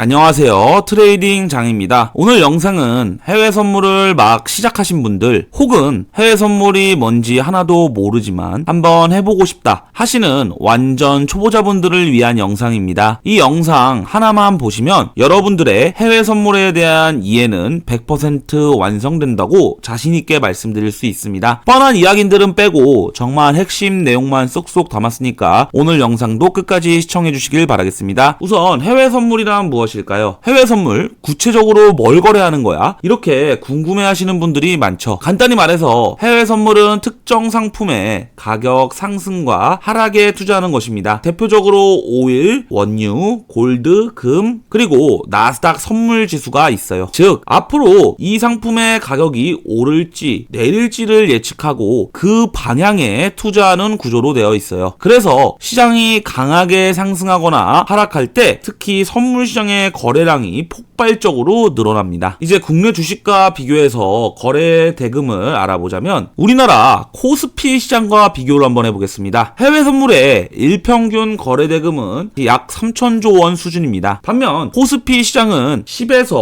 안녕하세요. 트레이딩 장입니다. 오늘 영상은 해외 선물을 막 시작하신 분들 혹은 해외 선물이 뭔지 하나도 모르지만 한번 해보고 싶다 하시는 완전 초보자분들을 위한 영상입니다. 이 영상 하나만 보시면 여러분들의 해외 선물에 대한 이해는 100% 완성된다고 자신있게 말씀드릴 수 있습니다. 뻔한 이야기들은 빼고 정말 핵심 내용만 쏙쏙 담았으니까 오늘 영상도 끝까지 시청해 주시길 바라겠습니다. 우선 해외 선물이란 무엇 일까요? 해외 선물 구체적으로 뭘 거래하는 거야? 이렇게 궁금해 하시는 분들이 많죠. 간단히 말해서 해외 선물은 특정 상품의 가격 상승과 하락에 투자하는 것입니다. 대표적으로 오일, 원유, 골드, 금, 그리고 나스닥 선물 지수가 있어요. 즉, 앞으로 이 상품의 가격이 오를지 내릴지를 예측하고 그 방향에 투자하는 구조로 되어 있어요. 그래서 시장이 강하게 상승하거나 하락할 때 특히 선물 시장의 거래량이 폭 발적으로 늘어납니다. 이제 국내 주식과 비교해서 거래 대금을 알아보자면 우리나라 코스피 시장과 비교를 한번 해보겠습니다. 해외 선물의 일평균 거래 대금은 약 3천조 원 수준입니다. 반면 코스피 시장은 10에서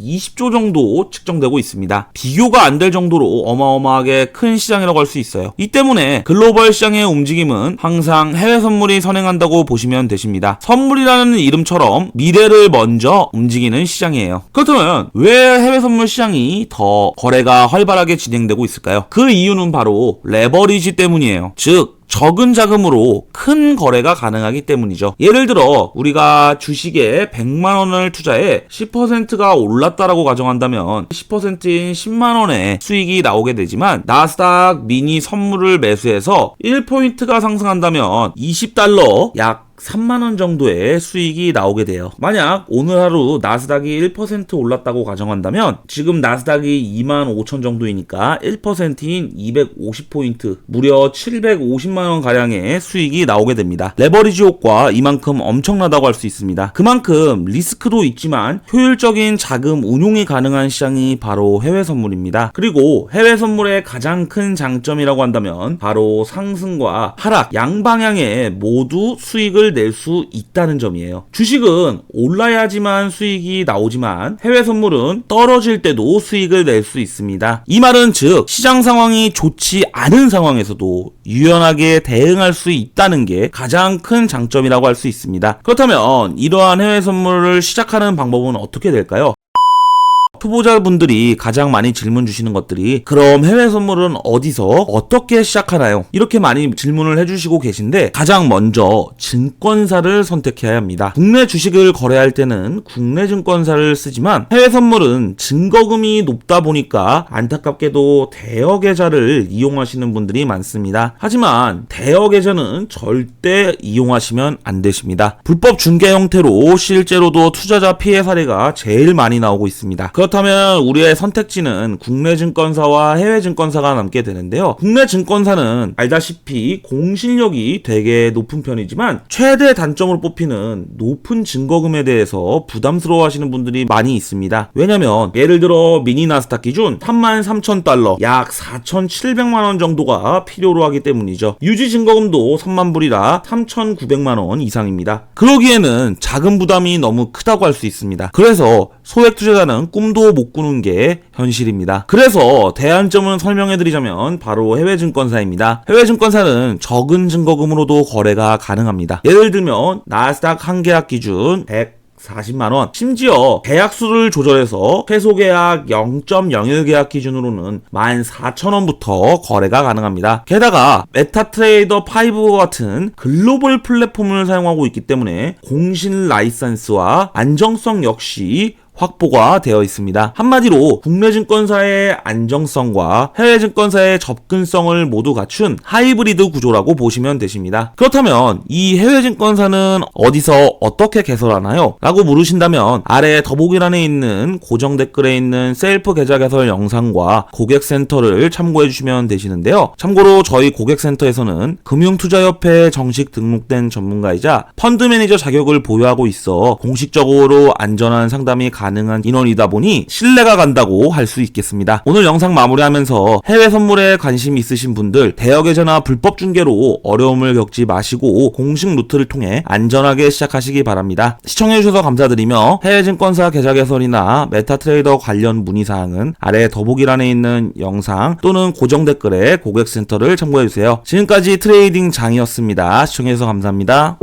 20조 정도 측정되고 있습니다. 비교가 안 될 정도로 어마어마하게 큰 시장이라고 할 수 있어요. 이 때문에 글로벌 시장의 움직임은 항상 해외 선물이 선행한다고 보시면 되십니다. 선물이라는 이름처럼 미래를 먼저 움직이는 시장 이에요. 그렇다면 왜 해외 선물 시장이 더 거래가 활발하게 진행되고 있을까요? 그 이유는 바로 레버리지 때문이에요. 즉 적은 자금으로 큰 거래가 가능하기 때문이죠. 예를 들어 우리가 주식에 100만 원을 투자해 10%가 올랐다라고 가정한다면 10%인 10만 원의 수익이 나오게 되지만 나스닥 미니 선물을 매수해서 1포인트가 상승한다면 20달러 약 3만원 정도의 수익이 나오게 돼요. 만약 오늘 하루 나스닥이 1% 올랐다고 가정한다면 지금 나스닥이 2만 5천 정도이니까 1%인 250포인트, 무려 750만원 가량의 수익이 나오게 됩니다. 레버리지 효과 이만큼 엄청나다고 할 수 있습니다. 그만큼 리스크도 있지만 효율적인 자금 운용이 가능한 시장이 바로 해외 선물입니다. 그리고 해외 선물의 가장 큰 장점이라고 한다면 바로 상승과 하락 양방향에 모두 수익을 낼 수 있다는 점이에요. 주식은 올라야지만 수익이 나오지만 해외 선물은 떨어질 때도 수익을 낼 수 있습니다. 이 말은 즉 시장 상황이 좋지 않은 상황에서도 유연하게 대응할 수 있다는 게 가장 큰 장점이라고 할 수 있습니다. 그렇다면 이러한 해외 선물을 시작하는 방법은 어떻게 될까요? 투보자분들이 가장 많이 질문 주시는 것들이 그럼 해외 선물은 어디서 어떻게 시작하나요? 이렇게 많이 질문을 해주시고 계신데 가장 먼저 증권사를 선택해야 합니다. 국내 주식을 거래할 때는 국내 증권사를 쓰지만 해외 선물은 증거금이 높다 보니까 안타깝게도 대여 계좌를 이용하시는 분들이 많습니다. 하지만 대여 계좌는 절대 이용하시면 안 되십니다. 불법 중개 형태로 실제로도 투자자 피해 사례가 제일 많이 나오고 있습니다. 그렇다 면 우리의 선택지는 국내 증권사와 해외 증권사가 남게 되는데요. 국내 증권사는 알다시피 공실력이 되게 높은 편이지만 최대 단점으로 뽑히는 높은 증거금에 대해서 부담스러워 하시는 분들이 많이 있습니다. 왜냐면 예를 들어 미니 나스닥 기준 33,000달러 약 4,700만 원 정도가 필요로 하기 때문이죠. 유지 증거금도 3만 불이라 3,900만 원 이상입니다. 그러기에는 자금 부담이 너무 크다고 할 수 있습니다. 그래서 소액 투자자는 꿈도 못 꾸는 게 현실입니다. 그래서 대안점을 설명해 드리자면 바로 해외 증권사입니다. 해외 증권사는 적은 증거금으로도 거래가 가능합니다. 예를 들면 나스닥 한 계약 기준 100 40만원. 심지어 계약수를 조절해서 최소 계약 0.01 계약 기준으로는 14,000원부터 거래가 가능합니다. 게다가 메타트레이더 5 같은 글로벌 플랫폼을 사용하고 있기 때문에 공신 라이선스와 안정성 역시 확보가 되어 있습니다. 한마디로 국내 증권사의 안정성과 해외 증권사의 접근성을 모두 갖춘 하이브리드 구조라고 보시면 되십니다. 그렇다면 이 해외 증권사는 어디서 어떻게 개설하나요? 라고 물으신다면 아래 더보기란에 있는 고정 댓글에 있는 셀프 계좌 개설 영상과 고객센터를 참고해 주시면 되시는데요. 참고로 저희 고객센터에서는 금융투자협회에 정식 등록된 전문가이자 펀드 매니저 자격을 보유하고 있어 공식적으로 안전한 상담이 가능한 인원이다 보니 신뢰가 간다고 할 수 있겠습니다. 오늘 영상 마무리하면서 해외 선물에 관심 있으신 분들 대여 계좌나 불법 중개로 어려움을 겪지 마시고 공식 루트를 통해 안전하게 시작하시기 바랍니다. 시청해주셔서 감사드리며 해외 증권사 계좌 개설이나 메타트레이더 관련 문의사항은 아래 더보기란에 있는 영상 또는 고정 댓글에 고객센터를 참고해주세요. 지금까지 트레이딩 장이었습니다. 시청해주셔서 감사합니다.